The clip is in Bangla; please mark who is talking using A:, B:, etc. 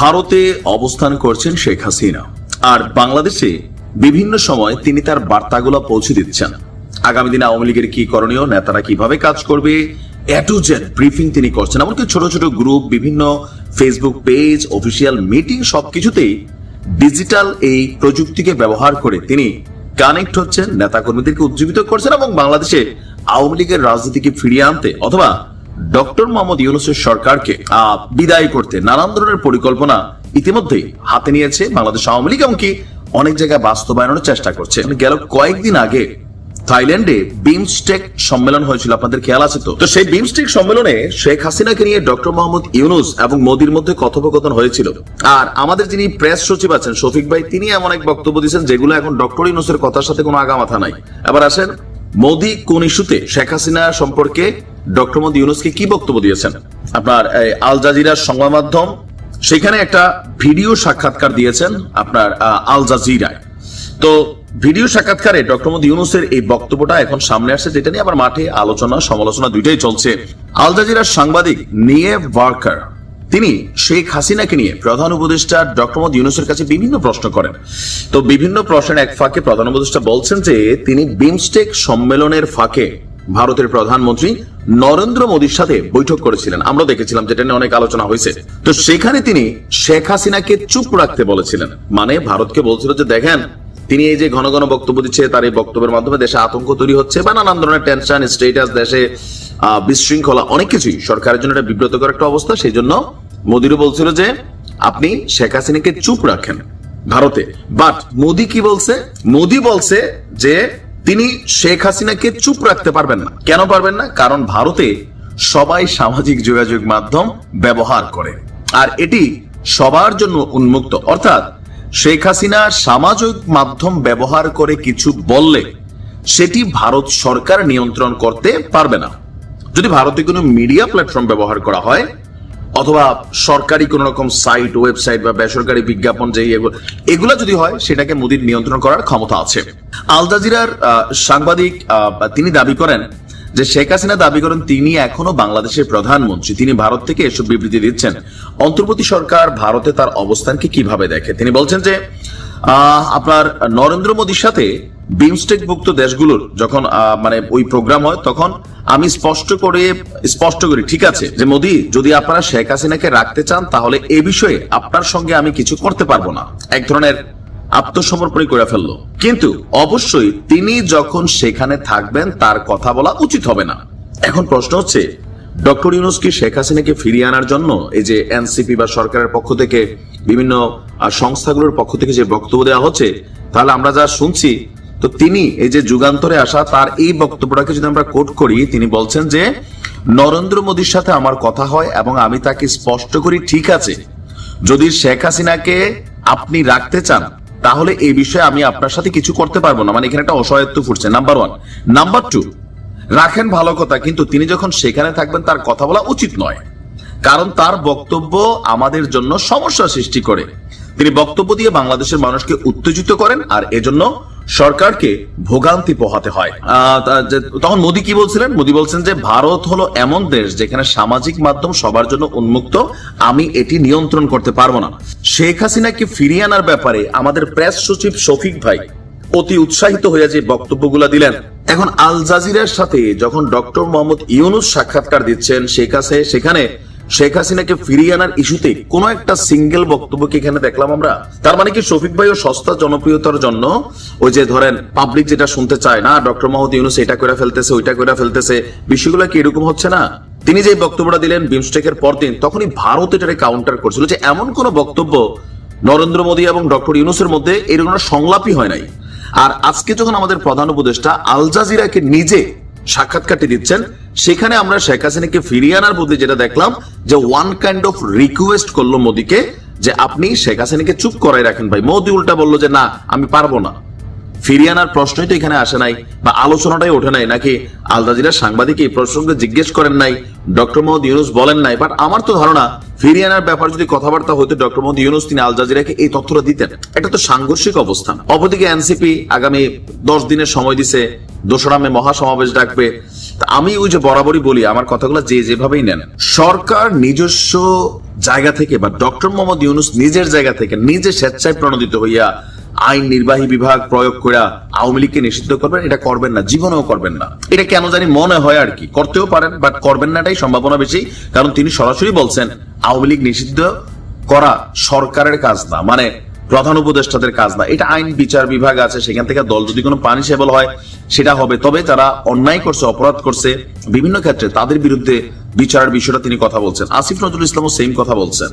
A: ভারতে অবস্থান করছেন শেখ হাসিনা। আর বাংলাদেশে বিভিন্ন সময় তিনি তার বার্তাগুলো পৌঁছে দিচ্ছেন। আগামী দিনে আওয়ামী লীগের কি করণীয়, নেতারা কীভাবে কাজ করবে ব্রিফিং তিনি করছেন। এমনকি ছোট ছোট গ্রুপ, বিভিন্ন ফেসবুক পেজ, অফিসিয়াল মিটিং, সবকিছুতেই ডিজিটাল এই প্রযুক্তিকে ব্যবহার করে তিনি কানেক্ট হচ্ছেন, নেতাকর্মীদেরকে উজ্জীবিত করছেন এবং বাংলাদেশে আওয়ামী লীগের রাজনীতিকে ফিরিয়ে আনতে অথবা ডক্টর মোহাম্মদ ইউনুসের সরকারকে বিদায় করতে নানান ধরনের পরিকল্পনা ইতিমধ্যেই হাতে নিয়েছে বাংলাদেশ আওয়ামী লীগ এমনকি অনেক জায়গায় বাস্তবায়নের চেষ্টা করছে। গেল কয়েকদিন আগে থাইল্যান্ডে বিমস্টেক সম্মেলন হয়েছিল, আপনাদের খেয়াল আছে তো? তো সেই বিমস্টেক সম্মেলনে শেখ হাসিনাকে নিয়ে ডক্টর মোহাম্মদ ইউনুস এবং মোদির মধ্যে কথোপকথন হয়েছিল। আর আমাদের যিনি প্রেস সচিব আছেন, শফিক ভাই, তিনি এমন এক বক্তব্য দিয়েছেন যেগুলো এখন ডক্টর ইউনুসের কথার সাথে কোনো আগামাথা নাই। এবার আসেন, মোদি কোন ইস্যুতে শেখ হাসিনা সম্পর্কে ডক্টর মোদি ইউনুসকে কি বক্তব্য দিয়েছেন? আপনার আল জাজিরার সংবাদ মাধ্যম, সেখানে একটা ভিডিও সাক্ষাৎকার দিয়েছেন আপনার আল জাজিরায়। তো ভিডিও সাক্ষাৎকারে ডক্টর মোদী ইউনুসের এই বক্তব্যটা এখন সামনে আসছে, যেটা নিয়ে আবার মাঠে আলোচনা, সমালোচনা দুইটাই চলছে। আল জাজিরার সাংবাদিক নিয়ে ওয়ার্কার, তিনি শেখ হাসিনাকে নিয়ে প্রধান উপদেষ্টা ডক্টর মোদী ইউনুসের কাছে বিভিন্ন প্রশ্ন করেন। তো বিভিন্ন প্রশ্নের এক ফাঁকে প্রধান উপদেষ্টা বলছেন যে তিনি বিমস্টেক সম্মেলনের ফাঁকে ভারতের প্রধানমন্ত্রী নরেন্দ্র মোদীর সাথে বৈঠক করেছিলেন। আমরা দেখেছিলাম যেটা নিয়ে অনেক আলোচনা হয়েছে। তো সেখানে তিনি শেখ হাসিনাকে চুপ রাখতে বলেছিলেন। মানে ভারতকে বলছিল যে, দেখেন, তিনি এই যে ঘন ঘন বক্তব্য দিচ্ছে, তার এই বক্তব্যের মাধ্যমে দেশে আতঙ্ক তৈরি হচ্ছে বা নানান ধরনের টেনশন স্টেটাস দেশে বিশৃঙ্খলা, অনেক কিছুই সরকারের জন্য একটা বিব্রতকর একটা অবস্থা। সেই জন্য মোদিরও বলছিল যে, আপনি শেখ হাসিনাকে চুপ রাখেন ভারতে। বাট মোদি কি বলছে? মোদি বলছে যে তিনি শেখ হাসিনাকে চুপ রাখতে পারবেন না। কেন পারবেন না? কারণ ভারতে সবাই সামাজিক যোগাযোগ মাধ্যম ব্যবহার করে। আর এটি সবার জন্য উন্মুক্ত। অর্থাৎ শেখ হাসিনা সামাজিক মাধ্যম ব্যবহার করে কিছু বললে সেটি ভারত সরকার নিয়ন্ত্রণ করতে পারবে না। যদি ভারতে কোনো মিডিয়া প্ল্যাটফর্ম ব্যবহার করা হয় অথবা সরকারি কোন রকম সাইট, ওয়েবসাইট বা বেসরকারি বিজ্ঞাপন যে এগুলো এগুলো যদি হয়, সেটাকে মোদির নিয়ন্ত্রণ করার ক্ষমতা আছে। আল জাজিরার সাংবাদিক তিনি দাবি করেন যে শেখ হাসিনা দাবি করেন তিনি এখনও বাংলাদেশের প্রধানমন্ত্রী। তিনি ভারত থেকে এসব বিবৃতি দিচ্ছেন। অন্তর্বর্তী সরকার ভারতে তার অবস্থানকে কীভাবে দেখে? তিনি বলছেন যে আপনার নরেন্দ্র মোদীর সাথে বিমস্টেকভুক্ত দেশগুলোর যখন মানে ওই প্রোগ্রাম হয়, তখন আমি স্পষ্ট করে, স্পষ্ট করি, ঠিক আছে, যে মোদি, যদি আপনারা শেখ হাসিনাকে রাখতে চান, তাহলে এ বিষয়ে আপনার সঙ্গে আমি কিছু করতে পারব না। এক ধরনের আত্মসমর্পণই করে ফেলল। কিন্তু অবশ্যই তিনি যখন সেখানে থাকবেন, তার কথা বলা উচিত হবে না। এখন প্রশ্ন হচ্ছে, ডক্টর ইউনুস কি শেখ হাসিনাকে ফিরিয়ে আনার জন্য এই যে এনসিপি বা সরকারের পক্ষ থেকে বিভিন্ন সংস্থাগুলোর পক্ষ থেকে যে বক্তব্য দেওয়া হচ্ছে, তাহলে আমরা যা শুনছি তো তিনি এই যে যুগান্তরে আসা তার এই বক্তব্যটাকে যদি আমরা কোট করি, তিনি বলছেন যে, নরেন্দ্র মোদীর সাথে আমার কথা হয় এবং আমি তাকে স্পষ্ট করি, ঠিক আছে। যদি শেখ হাসিনাকে আপনি রাখতে চান, তাহলে এই বিষয়ে আমি আপনার সাথে কিছু করতে পারব না। মানে এখানে একটা অসহায়ত্ব ফুটছে নাম্বার ওয়ান নাম্বার টু রাখেন ভালো কথা, কিন্তু তিনি যখন সেখানে থাকবেন, তার কথা বলা উচিত নয়। কারণ তার বক্তব্য আমাদের জন্য সমস্যা সৃষ্টি করে। তিনি বক্তব্য দিয়ে বাংলাদেশের মানুষকে উত্তেজিত করেন, আর এজন্য সরকারকে ভোগান্তি পোহাতে হয়। তখন মোদী কি বলছিলেন? মোদী বলছেন যে, ভারত হলো এমন দেশ যেখানে সামাজিক মাধ্যম সবার জন্য উন্মুক্ত। আমি এটি নিয়ন্ত্রণ করতে পারব না। শেখ হাসিনাকে ফিরিয়ে আনার ব্যাপারে আমাদের প্রেস সচিব শফিক ভাই অতি উৎসাহিত হয়ে যে বক্তব্যগুলো দিলেন? এখন আল জাজিরার সাথে যখন ডক্টর মোহাম্মদ ইউনুস সাক্ষাৎকার দিচ্ছেন শেখ হাসে সেখানে শেখ হাসিনাকে ফিরিয়ে আনার ইস্যুতে কোনো একটা সিঙ্গেল বক্তব্য কি এখানে দেখলাম আমরা। তার মানে কি শফিক ভাই ও সস্তা জনপ্রিয়তার জন্য ওই যে ধরেন পাবলিক যেটা শুনতে চায় না, ডক্টর মোহাম্মদ ইউনুস এটা করে ফেলতেছে, ওইটা করে ফেলতেছে, বিষয়গুলো কি এরকম হচ্ছে না? তিনি যে বক্তব্যটা দিলেন বিমস্টেকের পরদিন, তখনই ভারত এটারে কাউন্টার করছিল যে এমন কোন বক্তব্য নরেন্দ্র মোদী এবং ডক্টর ইউনুসের মধ্যে এরকম সংলাপই হয় নাই। আর আজকে যখন আমাদের প্রধান উপদেষ্টা আল জাজিরাকে নিজে সাক্ষাৎকারটি দিচ্ছেন। সেখানে আমরা শেখ হাসিনাকে ফিরিয়ে আনার বদলে যেটা দেখলাম, যে ওয়ান কাইন্ড অফ রিকোয়েস্ট করল মোদীকে, যে আপনি শেখ হাসিনাকে চুপ করাই রাখেন ভাই। মোদী উল্টা বলল যে, না, আমি পারব না। ফিরিয়ে আনার প্রশ্নই তো এখানে আসে নাই, বা আলোচনাটাই ওঠে নাই, নাকি আল জাজিরার সাংবাদিক এই প্রসঙ্গে জিজ্ঞেস করেন নাই, ডক্টর মোহাম্মদ ইউনুস বলেন নাই। বাট আমার তো ধারণা, ফিরিয়ে আনার ব্যাপার যদি কথাবার্তা হতো ডক্টর মোহাম্মদ ইউনুস তিনি আল জাজিরাকে এই তথ্যটা দিতেন। এটা তো সাংঘর্ষিক অবস্থান। অপরদিকে এনসিপি আগামী দশ দিনের সময় দিছে দোসরা মে মহাসমাবেশ ডাকবে। আমি ওই যে বরাবরই বলি, আমার কথাগুলো যে যেভাবেই নেন। সরকার নিজস্ব জায়গা থেকে বা ডক্টর মোহাম্মদ ইউনুস নিজের জায়গা থেকে নিজে স্বেচ্ছায় প্রণোদিত হইয়া আইন নির্বাহী বিভাগ প্রয়োগ করে আওয়ামী লীগকে নিষিদ্ধ করবেন, এটা করবেন না, জীবনেও করবেন না। এটা কেন জানি মনে হয় আর কি, করতেও পারেন বাট করবেন না এটাই সম্ভাবনা বেশি, কারণ তিনি সরাসরি বলছেন, আওয়ামী লীগ নিষিদ্ধ করা সরকারের কাজ না। মানে প্রধান উপদেষ্টাদের কাজ না। এটা আইন বিচার বিভাগ আছে, সেখান থেকে দল যদি কোনো পানিশেবল হয়, সেটা হবে। তবে তারা অন্যায় করছে, অপরাধ করছে বিভিন্ন ক্ষেত্রে। তাদের বিরুদ্ধে বিচারের বিষয়টা তিনি কথা বলছেন। আসিফ নজরুল ইসলামও সেম কথা বলছেন।